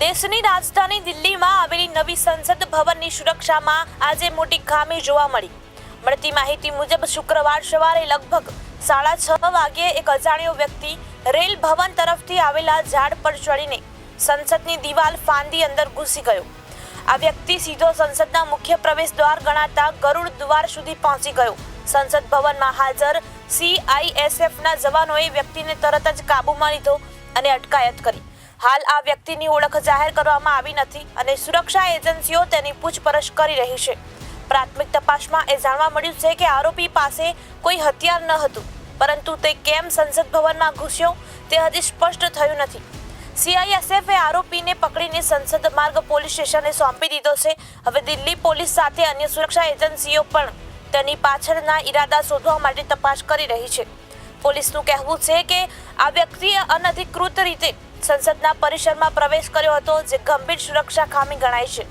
દેશની રાજધાની દિલ્હીમાં આવેલી નવી સંસદ ભવનની સુરક્ષામાં આજે મોટી ખામી જોવા મળી. મળતી માહિતી મુજબ શુક્રવાર સવારે લગભગ સાડા છ વાગ્યે એક અજાણ્યો વ્યક્તિ રેલ ભવન તરફથી આવેલા ઝાડ પર ચડીને સંસદની દિવાલ ફાંદી અંદર ઘૂસી ગયો. આ વ્યક્તિ સીધો સંસદના મુખ્ય પ્રવેશ દ્વાર ગણાતા ગરુડ દ્વાર સુધી પહોંચી ગયો. સંસદ ભવનમાં હાજર સીઆઈએસએફના જવાનોએ વ્યક્તિને તરત જ કાબૂમાં લીધો અને અટકાયત કરી. હાલ આ વ્યક્તિની ઓળખ જાહેર કરવામાં આવી નથી અને સુરક્ષા એજન્સીઓ તેની પૂછપરછ કરી રહી છે. પ્રાથમિક તપાસમાં એ જાણવા મળ્યું છે કે આરોપી પાસે કોઈ હથિયાર ન હતું, પરંતુ તે કેમ સંસદ ભવનમાં ઘૂસ્યો તે હજી સ્પષ્ટ થયું નથી. સીઆઈએસએફે આરોપીને પકડીને સંસદ માર્ગ પોલીસ સ્ટેશને સોંપી દીધો છે. હવે દિલ્હી પોલીસ સાથે અન્ય સુરક્ષા એજન્સીઓ પણ તેની પાછળના ઈરાદા શોધવા માટે તપાસ કરી રહી છે. પોલીસનું કહેવું છે કે આ વ્યક્તિએ અનધિકૃત રીતે સંસદના પરિસરમાં પ્રવેશ કર્યો હતો, જે ગંભીર સુરક્ષા ખામી ગણાય છે.